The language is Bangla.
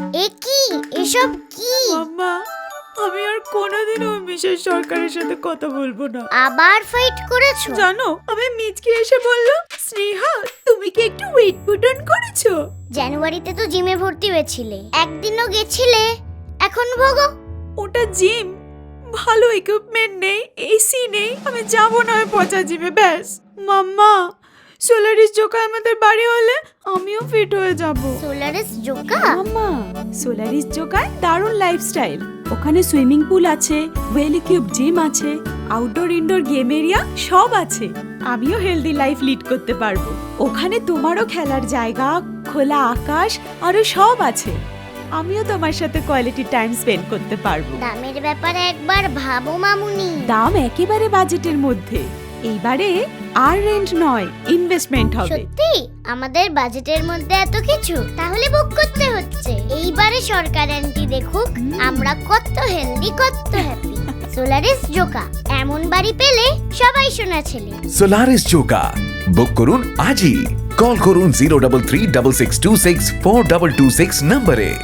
এ কি? এসব কি? মাম্মা আমি আর কোনোদিনও মিসেস সরকারের সাথে কথা বলব না। আবার ফাইট করেছ? জানো আমি মিচকে এসে বলল স্নেহা তুমি কি একটু ওয়েট পুট অন করেছ? জানুয়ারিতে তো জিমে ভর্তি হয়েছিলে। একদিনও গেছিলে? এখন ভোগো। ওটা জিম ভালো ইকুইপমেন্ট নেই এসি নেই আমি যাব না ওই পচা জিমে ব্যাস। মাম্মা সোলারিস জোকা আমাদের বাড়ি হলে আমিও ফিট হয়ে যাব। সোলারিস জোকা মাম্মা সোলারিস জোকায় দারুণ লাইফস্টাইল ওখানে সুইমিং পুল আছে ওয়েল ইকুইপ জিম আছে আউটডোর ইনডোর গেম এরিয়া সব আছে। আমিও হেলদি লাইফ লিড করতে পারব। ওখানে তোমারও খেলার জায়গা খোলা আকাশ আরও সব আছে। আমিও তোমার সাথে কোয়ালিটি টাইম স্পেন্ড করতে পারব। দামের ব্যাপারে একবার ভাবো মামুনি। দাম একেবারে বাজেটের মধ্যে। এইবারে আর রেন্ট নয় ইনভেস্টমেন্ট হবে। সত্যি? আমাদের বাজেটের মধ্যে এত কিছু? তাহলে বুক করতে হচ্ছে। এইবারে সরকার অ্যান্টি দেখুক আমরা কত হেলদি কত হ্যাপি সোলারিস জোকা এমন বাড়ি পেলে সবাই শোনা ছেলে। সোলারিস জোকা বুক করুন আজই। কল করুন zero double three double six two six four double two six নম্বরে